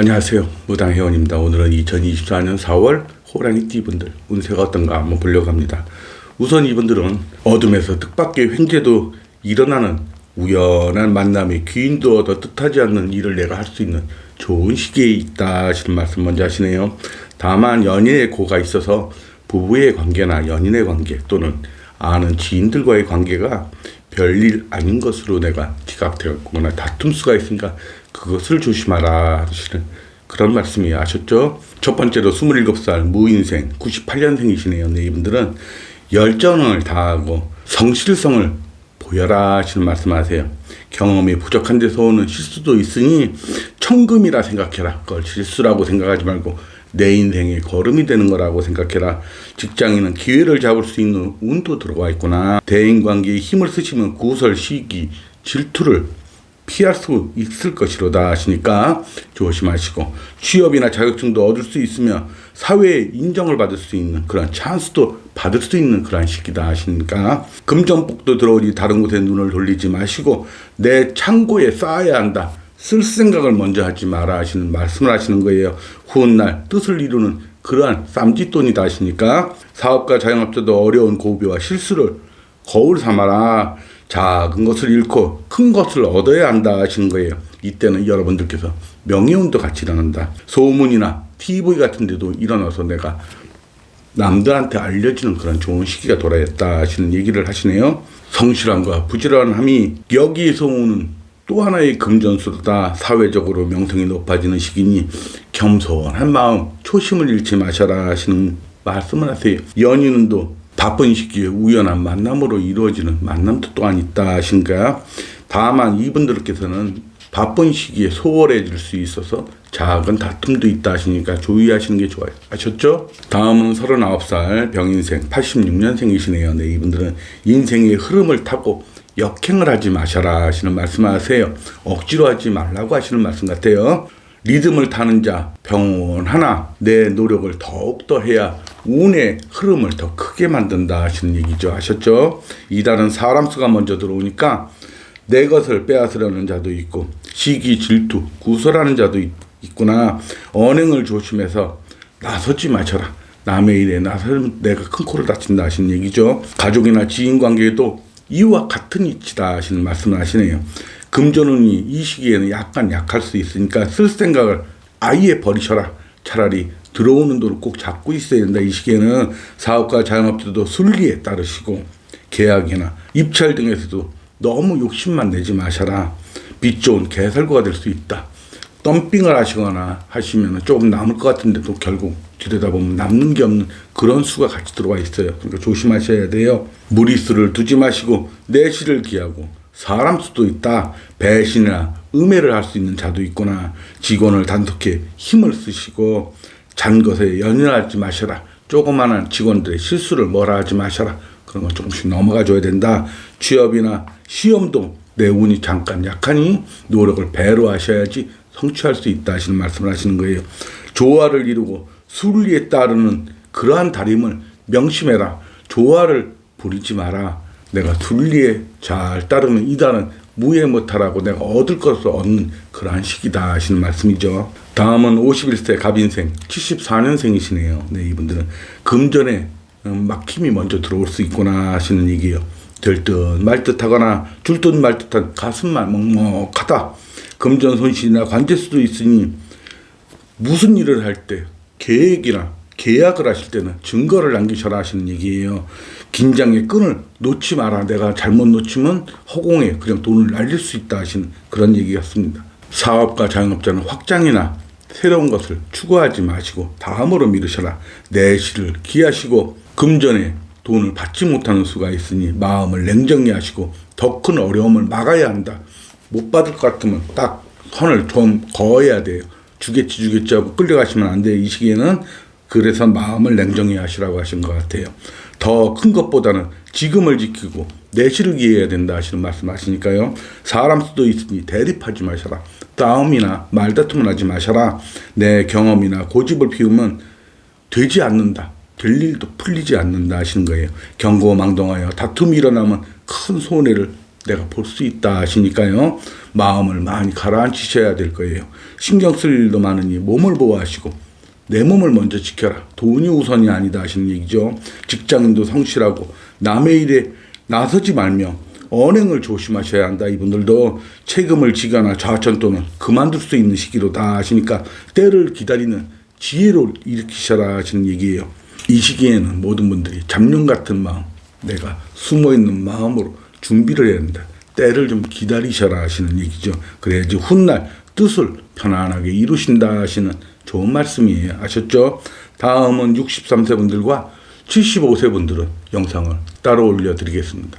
안녕하세요. 무당회원입니다. 오늘은 2024년 4월 호랑이 띠분들 운세가 어떤가 한번 보려고 합니다. 우선 이분들은 어둠에서 뜻밖의 횡재도 일어나는 우연한 만남이 귀인도 얻어 뜻하지 않는 일을 내가 할 수 있는 좋은 시기에 있다 하시는 말씀 먼저 하시네요. 다만 연인의 고가 있어서 부부의 관계나 연인의 관계 또는 아는 지인들과의 관계가 별일 아닌 것으로 내가 지각되었거나 다툼 수가 있으니까 그것을 조심하라 하시는 그런 말씀이 아셨죠? 첫 번째로 27살 무인생 98년생이시네요. 네, 이분들은 열정을 다하고 성실성을 보여라 하시는 말씀하세요. 경험이 부족한 데서 오는 실수도 있으니 천금이라 생각해라. 그걸 실수라고 생각하지 말고 내 인생의 걸음이 되는 거라고 생각해라. 직장인은 기회를 잡을 수 있는 운도 들어와 있구나. 대인관계에 힘을 쓰시면 구설, 시기, 질투를 피할 수 있을 것이로다 하시니까 조심하시고 취업이나 자격증도 얻을 수 있으며 사회에 인정을 받을 수 있는 그런 찬스도 받을 수 있는 그런 시기다 하시니까 금전복도 들어오니 다른 곳에 눈을 돌리지 마시고 내 창고에 쌓아야 한다. 쓸 생각을 먼저 하지 마라 하시는 말씀을 하시는 거예요. 후훗날 뜻을 이루는 그러한 쌈짓돈이다 하시니까 사업가 자영업자도 어려운 고비와 실수를 거울 삼아라. 작은 것을 잃고 큰 것을 얻어야 한다 하시는 거예요. 이때는 여러분들께서 명예운도 같이 일어난다. 소문이나 TV 같은 데도 일어나서 내가 남들한테 알려지는 그런 좋은 시기가 돌아왔다 하시는 얘기를 하시네요. 성실함과 부지런함이 여기에서 오는 또 하나의 금전수다. 사회적으로 명성이 높아지는 시기니 겸손한 마음, 초심을 잃지 마셔라 하시는 말씀을 하세요. 연인도 바쁜 시기에 우연한 만남으로 이루어지는 만남도 또한 있다 하신가. 다만 이분들께서는 바쁜 시기에 소홀해질 수 있어서 작은 다툼도 있다 하시니까 주의하시는 게 좋아요. 아셨죠? 다음은 39살 병인생 86년생이시네요. 네, 이분들은 인생의 흐름을 타고 역행을 하지 마셔라 하시는 말씀하세요. 억지로 하지 말라고 하시는 말씀 같아요. 리듬을 타는 자 병원 하나 내 노력을 더욱더 해야 운의 흐름을 더 크게 만든다 하시는 얘기죠. 아셨죠? 이달은 사람 수가 먼저 들어오니까 내 것을 빼앗으려는 자도 있고 시기 질투 구설하는 자도 있, 있구나. 언행을 조심해서 나서지 마셔라. 남의 일에 나서면 내가 큰 코를 다친다 하시는 얘기죠. 가족이나 지인 관계에도 이와 같은 이치다 하시는 말씀을 하시네요. 금전운이 이 시기에는 약간 약할 수 있으니까 쓸 생각을 아예 버리셔라. 차라리 들어오는 돈을 꼭 잡고 있어야 된다. 이 시기에는 사업가 자영업자도 순리에 따르시고 계약이나 입찰 등에서도 너무 욕심만 내지 마셔라. 빚 좋은 개살구가 될 수 있다. 덤핑을 하시거나 하시면 조금 남을 것 같은데도 결국 들여다보면 남는 게 없는 그런 수가 같이 들어와 있어요. 그러니까 조심하셔야 돼요. 무리수를 두지 마시고 내실을 기하고 사람 수도 있다. 배신이나 음해를 할 수 있는 자도 있구나. 직원을 단속해 힘을 쓰시고 잔 것에 연연하지 마셔라. 조그마한 직원들의 실수를 뭐라 하지 마셔라. 그런 건 조금씩 넘어가 줘야 된다. 취업이나 시험도 내 운이 잠깐 약하니 노력을 배로 하셔야지 성취할 수 있다 하시는 말씀을 하시는 거예요. 조화를 이루고 순리에 따르는 그러한 다림을 명심해라. 조화를 부리지 마라. 내가 순리에 잘 따르면 이달은 무해 못하라고 내가 얻을 것을 얻는 그러한 시기다 하시는 말씀이죠. 다음은 51세 갑인생 74년생이시네요. 네, 이분들은 금전에 음, 막힘이 먼저 들어올 수 있구나 하시는 얘기예요. 될 듯 말 듯하거나 줄 듯 말 듯한 가슴만 먹먹하다. 금전 손실이나 관제 수도 있으니 무슨 일을 할 때 계획이나 계약을 하실 때는 증거를 남기셔라 하시는 얘기예요. 긴장의 끈을 놓지 마라. 내가 잘못 놓치면 허공에 그냥 돈을 날릴 수 있다 하시는 그런 얘기였습니다. 사업가 자영업자는 확장이나 새로운 것을 추구하지 마시고 다음으로 미루셔라. 내실을 기하시고 금전에 돈을 받지 못하는 수가 있으니 마음을 냉정히 하시고 더 큰 어려움을 막아야 한다. 못 받을 것 같으면 딱 선을 좀 그어야 돼요. 주겠지 주겠지 하고 끌려가시면 안 돼요. 이 시기에는 그래서 마음을 냉정히 하시라고 하신 것 같아요. 더 큰 것보다는 지금을 지키고 내실을 기해야 된다 하시는 말씀 하시니까요. 사람 수도 있으니 대립하지 마셔라. 싸움이나 말다툼을 하지 마셔라. 내 경험이나 고집을 피우면 되지 않는다. 될 일도 풀리지 않는다 하시는 거예요. 경고 망동하여 다툼이 일어나면 큰 손해를 내가 볼 수 있다 하시니까요. 마음을 많이 가라앉히셔야 될 거예요. 신경 쓸 일도 많으니 몸을 보호하시고 내 몸을 먼저 지켜라. 돈이 우선이 아니다 하시는 얘기죠. 직장인도 성실하고 남의 일에 나서지 말며 언행을 조심하셔야 한다. 이분들도 책임을 지거나 좌천 또는 그만둘 수 있는 시기로다 하시니까 때를 기다리는 지혜를 일으키셔라 하시는 얘기예요. 이 시기에는 모든 분들이 잡룡 같은 마음, 내가 숨어 있는 마음으로 준비를 해야 한다. 때를 좀 기다리셔라 하시는 얘기죠. 그래야지 훗날 뜻을 편안하게 이루신다 하시는 좋은 말씀이에요. 아셨죠? 다음은 63세 분들과 75세 분들은 영상을 따로 올려드리겠습니다.